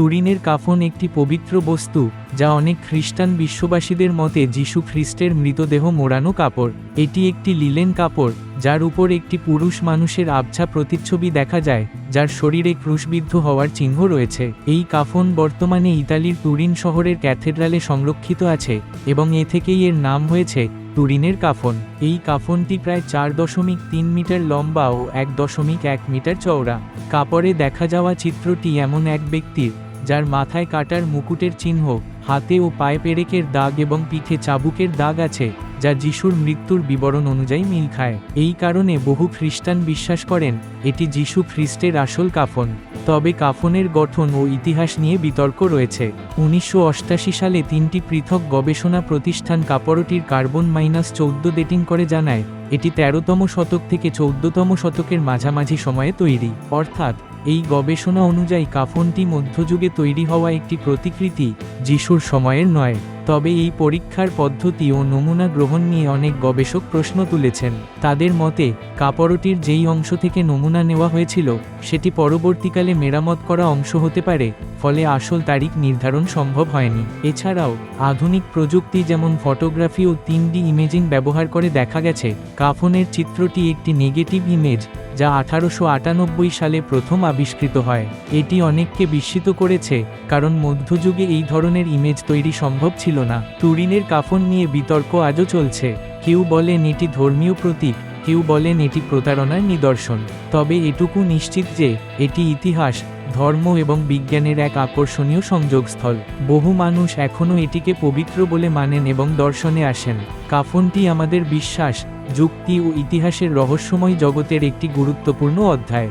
তুরিনের কাফন একটি পবিত্র বস্তু, যা অনেক খ্রিস্টান বিশ্ববাসীদের মতে যীশু খ্রিস্টের মৃতদেহ মোড়ানো কাপড়। এটি একটি লিলেন কাপড়, যার উপর একটি পুরুষ মানুষের আবছা প্রতিচ্ছবি দেখা যায়, যার শরীরে ক্রুশবিদ্ধ হওয়ার চিহ্ন রয়েছে। এই কাফন বর্তমানে ইতালির তুরিন শহরের ক্যাথেড্রালে সংরক্ষিত আছে, এবং এ থেকেই এর নাম হয়েছে, তুরিনের কাফন। এই কাফনটি প্রায় চার দশমিক তিন মিটার লম্বা ও এক দশমিক এক মিটার চওড়া। কাপড়ে দেখা যাওয়া চিত্রটি এমন এক ব্যক্তির যার মাথায় কাটার মুকুটের চিহ্ন, হাতে ও পায়ে পেরেকের দাগ এবং পিঠে চাবুকের দাগ আছে, যা যিশুর মৃত্যুর বিবরণ অনুযায়ী মিল খায়। এই কারণে বহু খ্রিস্টান বিশ্বাস করেন, এটি যিশু খ্রিস্টের আসল কাফন। তবে কাফনের গঠন ও ইতিহাস নিয়ে বিতর্ক রয়েছে। উনিশশো সালে তিনটি পৃথক গবেষণা প্রতিষ্ঠান কাপড়টির কার্বন মাইনাস চৌদ্দ ডেটিং করে জানায়, এটি তেরোতম শতক থেকে চৌদ্দতম শতকের মাঝামাঝি সময়ে তৈরি। অর্থাৎ, এই গবেষণা অনুযায়ী কাফনটি মধ্যযুগে তৈরি হওয়া একটি প্রতিকৃতি, যিশুর সময়ের নয়। তবে এই পরীক্ষার পদ্ধতি ও নমুনা গ্রহণ নিয়ে অনেক গবেষক প্রশ্ন তুলেছেন। তাদের মতে, কাপড়টির যেই অংশ থেকে নমুনা নেওয়া হয়েছিল, সেটি পরবর্তীকালে মেরামত করা অংশ হতে পারে, ফলে আসল তারিখ নির্ধারণ সম্ভব হয়নি। এছাড়াও, আধুনিক প্রযুক্তি যেমন ফটোগ্রাফি ও তিন ইমেজিং ব্যবহার করে দেখা গেছে, কাফনের চিত্রটি একটি নেগেটিভ ইমেজ, যা আঠারোশো আটানব্বই সালে প্রথম আবিষ্কৃত হয়। এটি অনেককে বিস্মিত করেছে, কারণ মধ্যযুগে এই ধরনের ইমেজ তৈরি সম্ভব ছিল না তুরিনের কাফন নিয়ে বিতর্ক আজও চলছে। কেউ বলেন এটি ধর্মীয় প্রতীক, কেউ বলেন এটি প্রতারণার নিদর্শন। তবে এটুকু নিশ্চিত যে, এটি ইতিহাস, ধর্ম এবং বিজ্ঞানের এক আকর্ষণীয় সংযোগস্থল। বহু মানুষ এখনও এটিকে পবিত্র বলে মানেন এবং দর্শনে আসেন। কাফনটি আমাদের বিশ্বাস, যুক্তি ও ইতিহাসের রহস্যময় জগতের একটি গুরুত্বপূর্ণ অধ্যায়।